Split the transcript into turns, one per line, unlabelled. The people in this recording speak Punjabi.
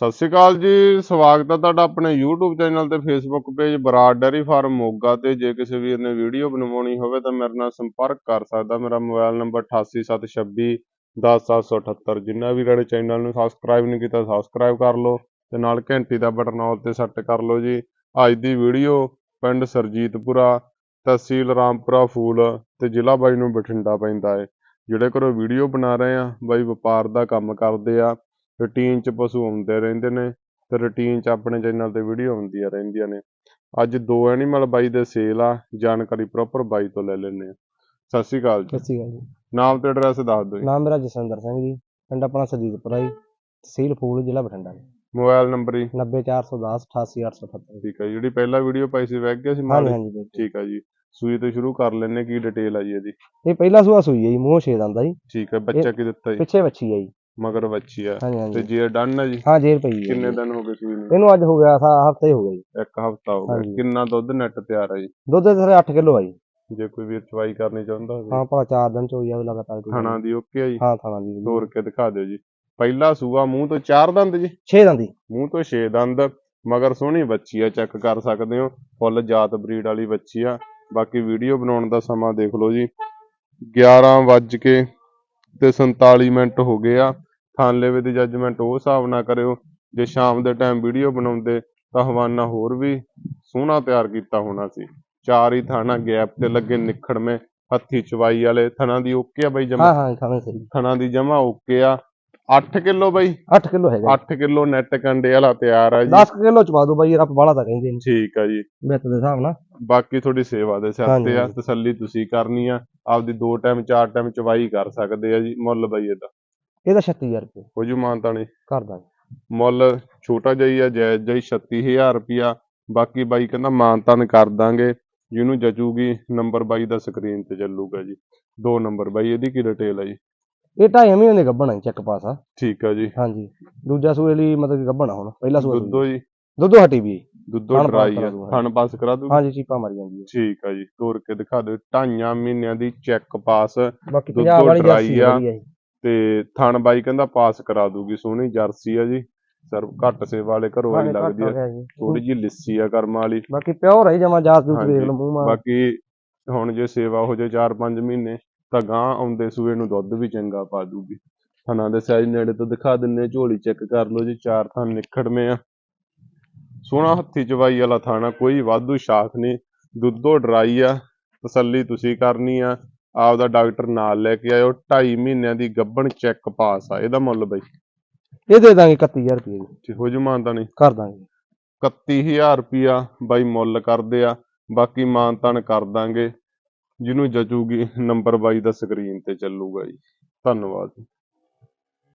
ਸਤਿ ਸ਼੍ਰੀ ਅਕਾਲ ਜੀ, ਸਵਾਗਤ ਹੈ ਤੁਹਾਡਾ ਆਪਣੇ YouTube ਚੈਨਲ ਤੇ Facebook page Brar dairy farm Moga ਤੇ। ਜੇ ਕਿਸੇ ਵੀਰ ਨੇ ਵੀਡੀਓ ਬਣਵਾਉਣੀ ਹੋਵੇ ਤਾਂ ਮੇਰੇ ਨਾਲ ਸੰਪਰਕ ਕਰ ਸਕਦਾ। ਮੇਰਾ ਮੋਬਾਈਲ ਨੰਬਰ 8876 10778 ਜਿੰਨਾ ਵੀ ਜਿਹੜੇ ਚੈਨਲ ਨੂੰ ਸਬਸਕ੍ਰਾਈਬ ਨਹੀਂ ਕੀਤਾ ਸਬਸਕ੍ਰਾਈਬ ਕਰ ਲਓ ਤੇ ਨਾਲ ਘੰਟੀ ਦਾ ਬਟਨ ਆਲ ਤੇ ਸੈੱਟ ਕਰ ਲਓ ਜੀ। ਅੱਜ ਦੀ ਵੀਡੀਓ ਪਿੰਡ ਸਰਜੀਤਪੁਰਾ, ਤਹਿਸੀਲ ਰਾਮਪੁਰਾ, ਫੂਲ ਤੇ ਜ਼ਿਲ੍ਹਾ ਬਾਈ ਨੂੰ ਬਠਿੰਡਾ ਪੈਂਦਾ ਹੈ। ਜਿਹੜੇ ਘਰੋਂ ਵੀਡੀਓ ਬਣਾ ਰਹੇ ਆ, ਬਾਈ ਵਪਾਰ ਦਾ ਕੰਮ ਕਰਦੇ ਆ। ਰੂਟੀਨ 'ਚ ਪਸ਼ੂ ਆਉਂਦੇ ਰਹਿੰਦੇ ਨੇ ਤੇ ਰੂਟੀਨ 'ਚ ਆਪਣੇ ਚੈਨਲ ਤੇ ਵੀਡੀਓ ਆਉਂਦੀਆਂ ਰਹਿੰਦੀਆਂ ਨੇ। ਅੱਜ ਦੋ ਐਨੀਮਲ ਬਾਈ ਦੇ ਸੇਲ ਆ ਜਾਣਕਾਰੀ ਪ੍ਰੋਪਰ ਬਾਈ ਤੋਂ ਲੈ ਲੈਣੇ ਆ ਸਤਿ ਸ਼੍ਰੀ ਅਕਾਲ ਜੀ।
ਸਤਿ ਸ਼੍ਰੀ ਅਕਾਲ ਜੀ।
ਨਾਮ ਤੇ ਐਡਰੈਸ ਦੱਸ ਦਿਓ ਜੀ।
ਨਾਮ ਮੇਰਾ ਜਸਵਿੰਦਰ ਸਿੰਘ ਜੀ ਪਿੰਡ ਆਪਣਾ ਸਰਜੀਤਪੁਰਾ ਜੀ ਤਹਿਸੀਲ ਫੂਲ ਜ਼ਿਲ੍ਹਾ ਬਠਿੰਡਾ ਜੀ।
ਮੋਬਾਈਲ ਨੰਬਰ ਜੀ।
90410 88878
ਠੀਕ ਹੈ ਜਿਹੜੀ ਪਹਿਲਾ ਵੀਡੀਓ ਪਾਈ ਸੀ ਵੈਗ ਗਿਆ ਸੀ
ਹਾਂਜੀ
ਮਾਲ
ਹਾਂਜੀ ਬਿਲਕੁਲ।
ਠੀਕ ਹੈ ਜੀ। ਸੂਈ ਤੋਂ ਸ਼ੁਰੂ ਕਰ ਲੈਣੇ ਕੀ ਡਿਟੇਲ ਆ ਜੀ ਇਹਦੀ?
ਇਹ ਪਹਿਲਾ ਸੂਆ ਸੂਈ ਹੈ ਜੀ ਮੂੰਹ ਛੇ ਦੰਦਾ ਜੀ।
ਠੀਕ ਹੈ ਬੱਚਾ ਕੀ ਦਿੱਤਾ ਜੀ?
ਪਿੱਛੇ ਵੱਛੀ ਹੈ ਜੀ।
ਮਗਰ ਬੱਚੀ ਆ।
ਹਾਂਜੀ
ਤੇ ਜੇ ਡਨ ਹੈ ਜੀ?
ਹਾਂ ਜੇਰ ਪਈ ਹੈ
ਕਿੰਨੇ। ਦਿਨ ਹੋ ਗਏ ਸੂਈ ਨੂੰ
ਇਹਨੂੰ ਅੱਜ ਹੋ ਗਿਆ ਹਫਤਾ ਹੀ ਹੋ ਗਿਆ ਜੀ।
ਇੱਕ ਹਫਤਾ ਹੋ ਗਿਆ।
ਹਾਂਜੀ।
ਕਿੰਨਾ ਦੁੱਧ ਨੈਟ ਤਿਆਰ ਹੈ ਜੀ?
ਦੁੱਧ ਦੇ ਸਾਰੇ 8 ਕਿਲੋ ਆ ਜੀ।
ਜੇ ਕੋਈ ਵੀਰ ਚਵਾਈ ਕਰਨੀ ਚਾਹੁੰਦਾ ਹੋਵੇ।
ਹਾਂ ਭਲਾ 4 ਦਿਨ ਚ ਹੋਈ ਜਾਵੇ ਲਗਾਤਾਰ ਕੋਈ।
ਖਾਣਾ ਦੀ ਓਕੇ ਆ ਜੀ?
ਹਾਂ ਥਾਣਾ ਦੀ।
ਤੋੜ ਕੇ ਦਿਖਾ ਦਿਓ ਜੀ। ਪਹਿਲਾ ਸੂਆ ਮੂੰਹ ਤੋਂ ਚਾਰ ਦੰਦ ਜੀ?
6 ਦੰਦੀ
ਮੂੰਹ ਤੋਂ ਛੇ ਦੰਦ ਮਗਰ ਸੋਹਣੀ ਬੱਚੀ ਆ ਚੈੱਕ ਕਰ ਸਕਦੇ ਹੋ। ਫੁੱਲ ਜਾਤ ਬਰੀਡ ਵਾਲੀ ਬੱਚੀ ਆ। ਬਾਕੀ ਵੀਡੀਓ ਬਣਾਉਣ ਦਾ ਸਮਾਂ ਦੇਖ ਲਓ ਜੀ। 11 ਵੱਜ ਕੇ ਤੇ 47 ਮਿੰਟ ਹੋ ਗਏ ਆ। ਥਾਨਲੇਵੇ ਦੀ ਜੱਜਮੈਂਟ ਉਹ ਹਿਸਾਬ ਨਾਲ ਕਰਿਓ। ਜੇ ਸ਼ਾਮ ਦੇ ਟਾਈਮ ਵੀਡੀਓ ਬਣਾਉਂਦੇ ਤਾਂ ਹਵਾਨਾ ਹੋਰ ਵੀ ਸੋਹਣਾ ਤਿਆਰ ਕੀਤਾ ਹੋਣਾ ਸੀ। ਚਾਰ ਹੀ ਥਾਣਾ ਗੈਪ ਤੇ ਲੱਗੇ ਨਿਖੜਵੇਂ ਹੱਥੀ ਚਵਾਈ ਵਾਲੇ। ਥਣਾ ਦੀ ਓਕੇ ਆ ਬਾਈ ਜਮਾ?
ਹਾਂ ਹਾਂ ਖਾਣੇ ਸਹੀ।
ਥਣਾ ਦੀ ਜਮਾ ਓਕੇ ਆ। 8 ਕਿਲੋ ਬਾਈ?
8 ਕਿਲੋ ਹੈਗਾ।
8 ਕਿਲੋ ਨੈਟ ਕੰਡੇ ਵਾਲਾ ਤਿਆਰ ਆ ਜੀ।
10 ਕਿਲੋ ਚਵਾ ਦੋ ਬਾਈ ਰੱਬ ਬਾਲਾ ਤਾਂ ਕਹਿੰਦੇ ਨੇ।
ਠੀਕ ਆ ਜੀ।
ਬਿੱਤ ਦੇ ਹਿਸਾਬ ਨਾਲ।
ਬਾਕੀ ਤੁਹਾਡੀ ਸੇਵਾ ਦੇ ਸਿਰ ਤੇ ਆ। ਤਸੱਲੀ ਤੁਸੀਂ ਕਰਨੀ ਆ। ਆਪਦੀ ਦੋ ਟਾਈਮ ਚਾਰ ਟਾਈਮ ਚਵਾਈ ਕਰ ਸਕਦੇ ਆ ਜੀ। ਮੁੱਲ ਬਾਈ ਇਹਦਾ।
ਇਹਦਾ 36000 ਰੁਪਏ
ਹੋ ਜੂ ਮਾਨਤਾ ਨਹੀਂ
ਕਰ ਦਾਂਗੇ
ਮੁੱਲ ਛੋਟਾ ਜਿਹਾ ਹੀ ਆ ਜਾਇਜ਼ ਜਿਹਾ ਹੀ 36000 ਰੁਪਿਆ ਬਾਕੀ ਬਾਈ ਕਹਿੰਦਾ ਮਾਨਤਾਨ ਕਰ ਦਾਂਗੇ। ਜਿਹਨੂੰ ਜਚੂਗੀ ਨੰਬਰ ਬਾਈ ਦਾ ਸਕਰੀਨ ਤੇ ਚੱਲੂਗਾ ਜੀ। ਦੋ ਨੰਬਰ ਬਾਈ ਇਹਦੀ ਕੀ ਡਿਟੇਲ ਆ ਜੀ?
ਇਹ ਢਾਈ ਮਹੀਨੇ ਦੇ ਗੱਭਣ ਆ ਚੈੱਕ ਪਾਸ ਆ।
ਠੀਕ ਆ ਜੀ।
ਹਾਂਜੀ। ਦੂਜਾ ਸੂਏ ਲਈ ਮਤਲਬ ਕਿ ਆ ਹੁਣ ਪਹਿਲਾ ਸੂਆ।
ਦੁੱਧੋ ਜੀ।
ਦੁੱਧੋ ਹਟੀ ਵੀ।
ਦੁੱਧੋ ਡਰਾਈ ਆ। ਥਣ ਪਾਸ ਕਰਾ ਦੂ
ਹਾਂਜੀ ਚੀਪਾ ਮਾਰੀ ਜਾਂਦੀ ਹੈ
ਠੀਕ ਆ ਜੀ। ਤੋਰ ਕੇ ਦਿਖਾ ਦਿਓ। ਢਾਈਆਂ ਮਹੀਨਿਆਂ ਦੀ ਚੈੱਕ ਪਾਸ ਦੁੱਧੋ ਡਰਾਈ ਆ। ਤੇ ਥਣ ਬਾਈ ਕਹਿੰਦਾ ਪਾਸ ਕਰਾ ਦੂਗੀ ਸੋਹਣੀ ਜਰਸੀ ਆ ਜੀ। ਸਰ ਘੱਟ ਸੇਵਾ ਵਾਲੇ ਘਰੋਂ ਵਾਲੀ ਲੱਗਦੀ ਆ।
ਜੀ।
ਥੋੜੀ ਜਿਹੀ ਲਿੱਸੀ ਆ ਕਰਮ ਵਾਲੀ।
ਬਾਕੀ ਪਿਓਰ ਹੈ ਜਮਾ ਜਾਤ ਦੂਤ ਵੇਖ ਲਓ ਮੂੰਹ ਮਾਰ।
ਬਾਕੀ ਹੁਣ ਜੇ ਸੇਵਾ ਹੋ ਜਾਏ 4-5 ਮਹੀਨੇ ਤਾਂ ਗਾਂ ਆਉਂਦੇ ਸੂਏ ਨੂੰ ਦੁੱਧ ਵੀ ਚੰਗਾ ਪਾ ਦੂਗੀ। ਥਣਾ ਦੇ ਸਾਈਜ਼ ਨੇੜੇ ਤੋਂ ਦਿਖਾ ਦਿੰਨੇ ਝੋਲੀ ਚੈੱਕ ਕਰ ਲਓ ਜੀ ਚਾਰ ਥਣ ਨਿਖੜਵੇਂ ਆ। ਸੋਹਣਾ ਹੱਥੀ ਚਵਾਈ ਵਾਲਾ ਥਾਣਾ ਕੋਈ ਵਾਧੂ ਸ਼ਾਖ ਨਹੀਂ ਦੁੱਧੋ ਡਰਾਈ ਆ ਤਸੱਲੀ ਤੁਸੀਂ ਕਰਨੀ ਆ। ਆਪਦਾ ਡਾਕਟਰ ਨਾਲ ਲੈ ਕੇ ਆਇਓ 2.5 ਮਹੀਨਿਆਂ ਦੀ ਗੱਭਣ ਚੈੱਕ ਪਾਸ ਆ ਇਹਦਾ ਮੁੱਲ ਬਈ।
ਇਹ ਦੇ ਦਾਂਗੇ 31000 ਰੁਪਏ ਜੀ।
ਤੇ ਹੋ ਜੂ ਮਾਨਤਾ ਨਹੀਂ?
ਕਰ ਦਾਂਗੇ।
31000 ਰੁਪਿਆ ਬਾਈ ਮੁੱਲ ਕਰਦੇ ਆ ਬਾਕੀ ਮਾਨਤਾਨ ਕਰ ਦਾਂਗੇ। ਜਿਹਨੂੰ ਜਚੂਗੀ ਨੰਬਰ ਬਾਈ ਦਾ ਸਕਰੀਨ ਤੇ ਚੱਲੂਗਾ ਜੀ। ਧੰਨਵਾਦ